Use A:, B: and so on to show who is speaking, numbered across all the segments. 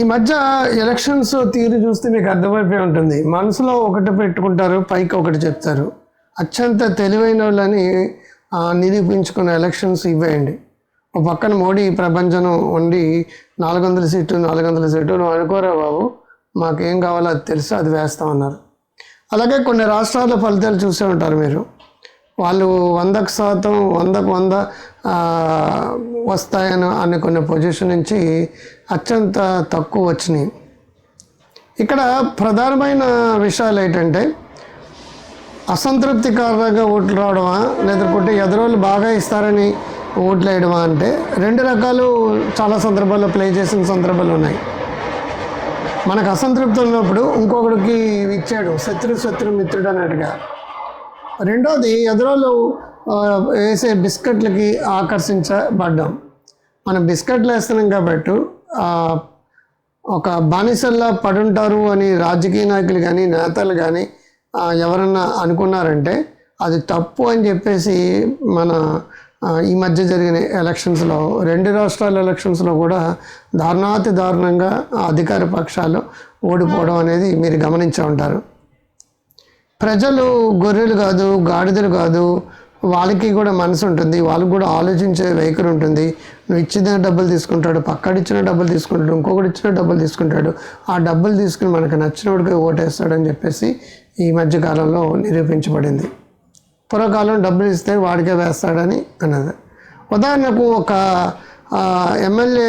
A: ఈ మధ్య ఎలక్షన్స్ తీరు చూస్తే మీకు అర్థమైపోయి ఉంటుంది. మనసులో ఒకటి పెట్టుకుంటారు పైకి ఒకటి చెప్తారు. అత్యంత తెలివైన వాళ్ళని నిరూపించుకున్న ఎలక్షన్స్ ఇవ్వేయండి. ఒక పక్కన మోడీ ప్రపంచం వండి నాలుగు వందల సీటు నాలుగు వందల సీటు నువ్వు అనుకోరా బాబు? మాకేం కావాలో అది తెలుసు అది వేస్తామన్నారు అలాగే కొన్ని రాష్ట్రాల ఫలితాలు చూసే ఉంటారు మీరు. వాళ్ళు వందకు శాతం వందకు వంద వస్తాయని అనే కొన్ని పొజిషన్ నుంచి అత్యంత తక్కువ వచ్చినాయి. ఇక్కడ ప్రధానమైన విషయాలు ఏంటంటే అసంతృప్తి కారణంగా ఓట్లు రావడమా లేదంటే ఎదురోళ్ళు బాగా ఇస్తారని ఓట్లు వేయడమా అంటే రెండు రకాలు చాలా సందర్భాల్లో ప్లే చేసిన సందర్భాలు ఉన్నాయి. మనకు అసంతృప్తి ఉన్నప్పుడు ఇంకొకడికి ఇచ్చాడు శత్రు శత్రు మిత్రుడు అన్నట్టుగా. రెండోది ఎదురోళ్ళు వేసే బిస్కెట్లకి ఆకర్షించబడ్డాం. మనం బిస్కెట్లు వేస్తున్నాం కాబట్టి ఒక బానిసల్లా పడుంటారు అని రాజకీయ నాయకులు కానీ నేతలు కానీ ఎవరన్నా అనుకున్నారంటే అది తప్పు అని చెప్పేసి మన ఈ మధ్య జరిగిన ఎలక్షన్స్లో రెండు రాష్ట్రాల ఎలక్షన్స్లో కూడా దారుణాతి దారుణంగా అధికార పక్షాలు ఓడిపోవడం అనేది మీరు గమనించే ఉంటారు. ప్రజలు గొర్రెలు కాదు గాడిదలు కాదు వాళ్ళకి కూడా మనసు ఉంటుంది వాళ్ళకి కూడా ఆలోచించే వైఖరి ఉంటుంది. నువ్వు ఇచ్చిన డబ్బులు తీసుకుంటాడు పక్కడు ఇచ్చిన డబ్బులు తీసుకుంటాడు ఇంకొకటి ఇచ్చిన డబ్బులు తీసుకుంటాడు. ఆ డబ్బులు తీసుకుని మనకు నచ్చినోడికి ఓటేస్తాడని చెప్పేసి ఈ మధ్యకాలంలో నిరూపించబడింది. పూర్వకాలం డబ్బులు ఇస్తే వాడికే వేస్తాడని అన్నది. ఉదాహరణకు ఒక ఎమ్మెల్యే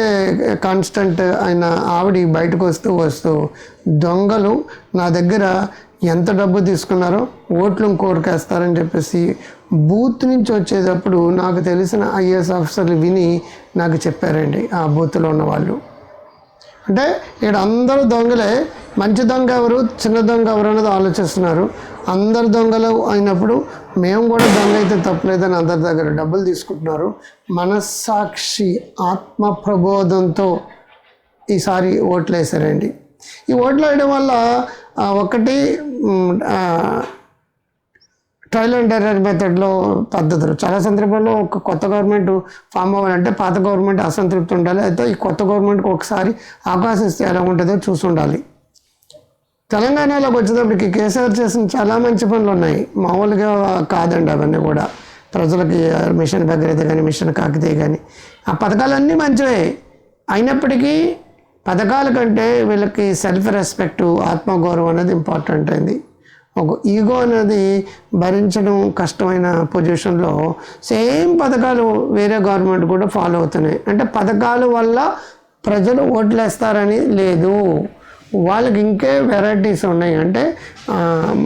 A: కాన్స్టెంట్ అయిన ఆవిడ బయటకు వస్తూ వస్తూ దొంగలు నా దగ్గర ఎంత డబ్బు తీసుకున్నారో ఓట్లు కోరికేస్తారని చెప్పేసి బూత్ నుంచి వచ్చేటప్పుడు నాకు తెలిసిన ఐఏఎస్ ఆఫీసర్లు విని నాకు చెప్పారండి ఆ బూత్లో ఉన్న వాళ్ళు. అంటే ఇక్కడ అందరూ దొంగలే. మంచి దొంగ ఎవరు? చిన్న దొంగ ఎవరు అనేది ఆలోచిస్తున్నారు. అందరు దొంగలు అయినప్పుడు మేము కూడా దొంగ అయితే తప్పలేదని అందరి దగ్గర డబ్బులు తీసుకుంటున్నారు. మనస్సాక్షి ఆత్మ ప్రబోధంతో ఈసారి ఓట్లు వేసారండి ఈ ఓట్లు వేయడం వల్ల ఒకటి ట్రయల్ అండ్ ఎర్రర్ మెథడ్లో పద్ధతులు. చాలా సందర్భాల్లో ఒక కొత్త గవర్నమెంట్ ఫామ్ అవ్వాలంటే పాత గవర్నమెంట్ అసంతృప్తి ఉండాలి. అయితే ఈ కొత్త గవర్నమెంట్కి ఒకసారి అవకాశం ఇస్తే ఎలా ఉంటుందో చూసి ఉండాలి తెలంగాణలోకి వచ్చేటప్పటికి కేసీఆర్ చేసిన చాలా మంచి పనులు ఉన్నాయి. మామూలుగా కాదండి అవన్నీ కూడా. ప్రజలకి మిషన్ భగీరథ కానీ మిషన్ కాకితే కానీ ఆ పథకాలన్నీ మంచివే. అయినప్పటికీ పథకాల కంటే వీళ్ళకి సెల్ఫ్ రెస్పెక్ట్ ఆత్మగౌరవం అనేది ఇంపార్టెంట్ అయింది ఒక ఈగో అనేది భరించడం కష్టమైన పొజిషన్లో సేమ్ పథకాలు వేరే గవర్నమెంట్ కూడా ఫాలో అవుతున్నాయి. అంటే పథకాల వల్ల ప్రజలు ఓట్లేస్తారని లేదు. వాళ్ళకి ఇంకే వెరైటీస్ ఉన్నాయి. అంటే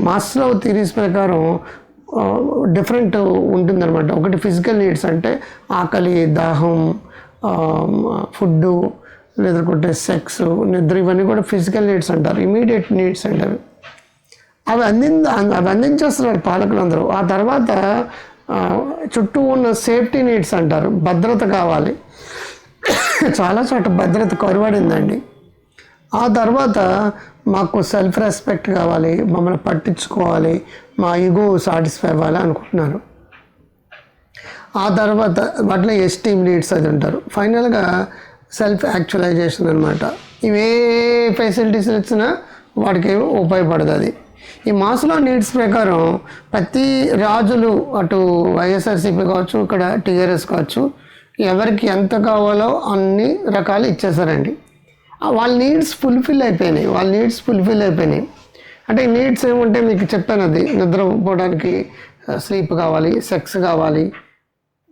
A: మాస్లో థీరీస్ ప్రకారం డిఫరెంట్ ఉంటుందన్నమాట. ఒకటి ఫిజికల్ నీడ్స్ అంటే ఆకలి దాహం ఫుడ్డు లేదంటే సెక్స్ నిద్ర ఇవన్నీ కూడా ఫిజికల్ నీడ్స్ అంటారు ఇమీడియట్ నీడ్స్ అంటారు అవి. అంది అవి అందించేస్తున్నారు పాలకులందరూ. ఆ తర్వాత చుట్టూ ఉన్న సేఫ్టీ నీడ్స్ అంటారు భద్రత కావాలి. చాలా చోట భద్రత కొరవడిందండి. ఆ తర్వాత మాకు సెల్ఫ్ రెస్పెక్ట్ కావాలి మమ్మల్ని పట్టించుకోవాలి మా ఈగో సాటిస్ఫై అవ్వాలి అనుకుంటున్నారు. ఆ తర్వాత వాటిలో ఎస్టీమ్ లీడ్స్ అది ఉంటారు ఫైనల్గా సెల్ఫ్ యాక్చువలైజేషన్ అనమాట ఇవే ఫెసిలిటీస్ ఇచ్చినా వాడికి ఉపయోగపడుతుంది ఈ మాస్లో నీడ్స్ ప్రకారం ప్రతి రాజులు అటు వైఎస్ఆర్సీపీ కావచ్చు ఇక్కడ టీఆర్ఎస్ కావచ్చు ఎవరికి ఎంత కావాలో అన్ని రకాలు ఇచ్చేసారండి వాళ్ళ నీడ్స్ ఫుల్ఫిల్ అయిపోయినాయి వాళ్ళ నీడ్స్ ఫుల్ఫిల్ అయిపోయినాయి. అంటే నీడ్స్ ఏముంటే మీకు చెప్పాను అది నిద్రపోవడానికి స్లీప్ కావాలి సెక్స్ కావాలి.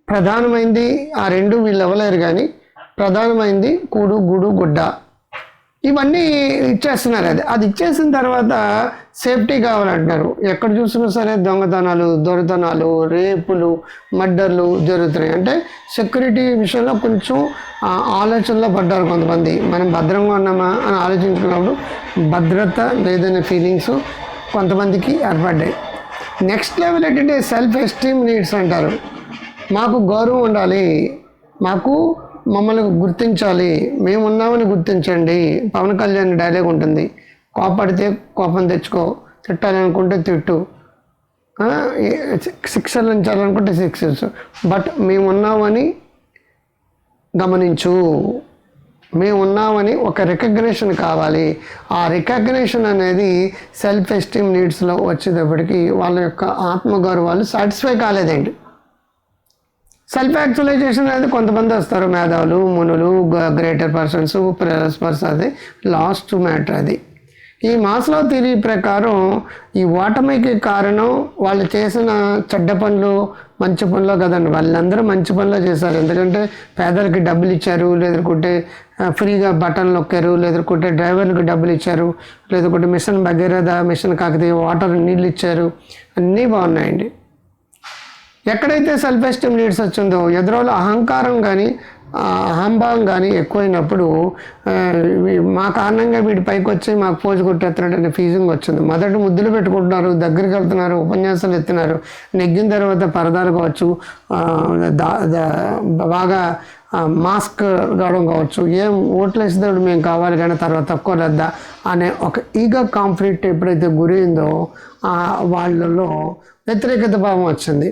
A: ప్రధానమైంది ఆ రెండు వీళ్ళు ఇవ్వలేరు కానీ ప్రధానమైంది కూడు గుడు గుడ్డ. ఇవన్నీ ఇచ్చేస్తున్నారు అది. అది ఇచ్చేసిన తర్వాత సేఫ్టీ కావాలంటున్నారు. ఎక్కడ చూసినా సరే దొంగతనాలు దొరతనాలు రేపులు మర్డర్లు జరుగుతున్నాయి. అంటే సెక్యూరిటీ విషయంలో కొంచెం ఆలోచనలో పడ్డారు కొంతమంది. మనం భద్రంగా ఉన్నామా అని ఆలోచించుకున్నప్పుడు భద్రత లేదనే ఫీలింగ్స్ కొంతమందికి ఏర్పడ్డాయి. నెక్స్ట్ లెవెల్ ఏంటంటే సెల్ఫ్ ఎస్టీమ్ నీడ్స్ అంటారు. మాకు గౌరవం ఉండాలి. మాకు మమ్మల్ని గుర్తించాలి. మేము ఉన్నామని గుర్తించండి. పవన్ కళ్యాణ్ డైలాగ్ ఉంటుంది. కోపడితే కోపం తెచ్చుకో తిట్టాలనుకుంటే తిట్టు. ఆ, శిక్షలు ఉంచాలనుకుంటే శిక్షించు బట్ మేము ఉన్నామని గమనించు. మేము ఉన్నామని ఒక రికగ్నేషన్ కావాలి. ఆ రికగ్నేషన్ అనేది సెల్ఫ్ ఎస్టీమ్ నీడ్స్లో వచ్చేటప్పటికి వాళ్ళ యొక్క ఆత్మగౌరవాలు సాటిస్ఫై కాలేదండి. సెల్ఫ్ యాక్చువలైజేషన్ అనేది కొంతమంది వస్తారు మేధావులు మునులు గ్రేటర్ పర్సన్స్ పర్సన్స్ అది లాస్ట్ మ్యాటర్ అది. ఈ మాస్లో థిరీ ప్రకారం ఈ ఓటమికి కారణం వాళ్ళు చేసిన చెడ్డ పనులు మంచి పనులు కదండి. వాళ్ళందరూ మంచి పనులు చేశారు. ఎందుకంటే పేదలకి డబ్బులు ఇచ్చారు లేదంటే ఫ్రీగా బటన్లు నొక్కారు లేదంటే డ్రైవర్లకు డబ్బులు ఇచ్చారు లేదంటే mission Bhagiratha mission Kakatiya water నీళ్ళు ఇచ్చారు అన్నీ బాగున్నాయండి. ఎక్కడైతే సెల్ఫ్ ఎస్టీమ్ నీడ్స్ వచ్చిందో ఎదురోలో అహంకారం కానీ అహంభావం కానీ ఎక్కువైనప్పుడు మా కారణంగా వీడి పైకి వచ్చి మాకు పోజు కొట్టేస్తున్నాడు అనే ఫీజింగ్ వచ్చింది. మొదట ముద్దులు పెట్టుకుంటున్నారు దగ్గరికి వెళ్తున్నారు ఉపన్యాసాలు ఎత్తున్నారు నెగ్గిన తర్వాత పరదాలు కావచ్చు దా- బాగా మాస్క్ కావడం కావచ్చు ఏం ఓట్లు వేసేటప్పుడు మేము కావాలి కానీ తర్వాత తక్కువ లేదా అనే ఒక ఈగో కాన్ఫ్లిక్ట్ ఎప్పుడైతే గురైందో వాళ్ళలో వ్యతిరేకత భావం వచ్చింది.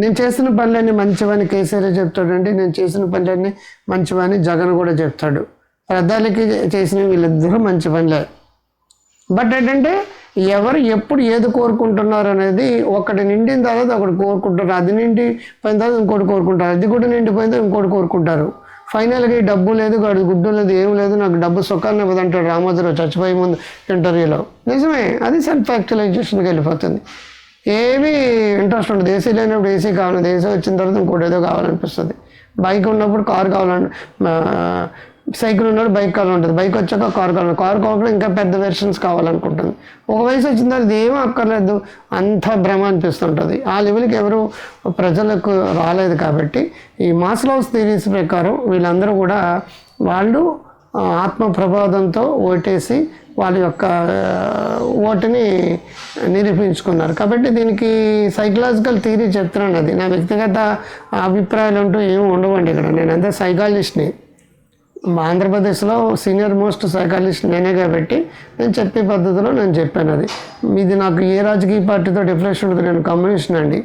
A: నేను చేసిన పనులన్నీ మంచివని కేసీఆర్ చెప్తాడండి నేను చేసిన పనులన్నీ మంచివని జగన్ కూడా చెప్తాడు. పెద్దలకి చేసిన వీళ్ళిద్దరూ మంచి పనులే. బట్ ఏంటంటే ఎవరు ఎప్పుడు ఏది కోరుకుంటున్నారు అనేది ఒకటి నిండిన తర్వాత ఒకటి కోరుకుంటారు. అది నిండి పోయిన తర్వాత ఇంకోటి కోరుకుంటారు. అది కూడా నిండిపోయిన తర్వాత ఇంకోటి కోరుకుంటారు. ఫైనల్గా ఈ డబ్బు లేదు గడు గుడ్డు లేదు ఏం లేదు నాకు డబ్బు సుఖాన్ని ఇవ్వదంటాడు రామోజీరావు చచ్చిపోయే ముందు ఇంటర్వ్యూలో. నిజమే అది సెల్ఫ్ యాక్చువలైజేషన్కి వెళ్ళిపోతుంది. ఏమీ ఇంట్రెస్ట్ ఉండదు. ఏసీ లేనప్పుడు ఏసీ కావాలి ఏసీ వచ్చిన తర్వాత ఇంకోటి ఏదో కావాలనిపిస్తుంది. బైక్ ఉన్నప్పుడు కార్ కావాలని సైకిల్ ఉన్నప్పుడు బైక్ కావాలంటుంది బైక్ వచ్చాక కార్ కావాలి. కార్ కాకుండా ఇంకా పెద్ద వెర్షన్స్ కావాలనుకుంటుంది. ఒక వయసు వచ్చిన తర్వాత ఏమీ అక్కర్లేదు. అంత భ్రమ అనిపిస్తుంటుంది. ఆ లెవెల్కి ఎవరు ప్రజలకు రాలేదు కాబట్టి ఈ మాస్లోస్ థీరీస్ ప్రకారం వీళ్ళందరూ కూడా వాళ్ళు ఆత్మ ప్రబోధంతో ఓటేసి వాళ్ళ యొక్క ఓటుని నిరూపించుకున్నారు. కాబట్టి దీనికి సైకలాజికల్ థియరీ చెప్తున్నాను అది. నా వ్యక్తిగత అభిప్రాయాలు అంటూ ఏమి ఉండవండి ఇక్కడ. నేను అంతే సైకాలజిస్ట్ని మా ఆంధ్రప్రదేశ్లో సీనియర్ మోస్ట్ సైకాలజిస్ట్ నేనే కాబట్టి నేను చెప్పే పద్ధతిలో నేను చెప్పాను అది. ఇది నాకు ఏ రాజకీయ పార్టీతో డిఫరెన్స్ ఉంటుంది నేను కమ్యూనిస్ట్ అండి.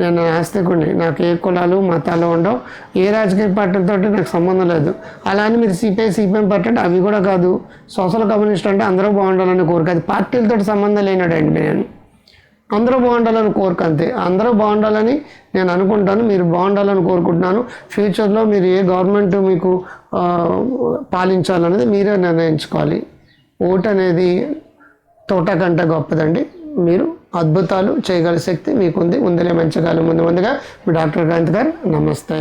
A: నేను ఆస్తికుడిని. నాకు ఏ కులాలు మతాలు ఉండవు. ఏ రాజకీయ పార్టీతో నాకు సంబంధం లేదు. అలా అని మీరు సిపిఐ సిపిఎం పార్టీ అంటే అవి కూడా కాదు. సోషల్ కమ్యూనిస్ట్ అంటే అందరూ బాగుండాలని కోరిక అది పార్టీలతో సంబంధం లేనాడండి నేను. అందరూ బాగుండాలని కోరిక అంతే. అందరూ బాగుండాలని నేను అనుకుంటాను. మీరు బాగుండాలని కోరుకుంటున్నాను. ఫ్యూచర్లో మీరు ఏ గవర్నమెంట్ మీకు పాలించాలనేది మీరే నిర్ణయించుకోవాలి. ఓటు అనేది తోట కంటే గొప్పదండి. మీరు అద్భుతాలు చేయగల శక్తి మీకుంది. ముందులే మంచి కాలం ముందు ముందుగా. మీ డాక్టర్ కాంత్ గారు నమస్తే.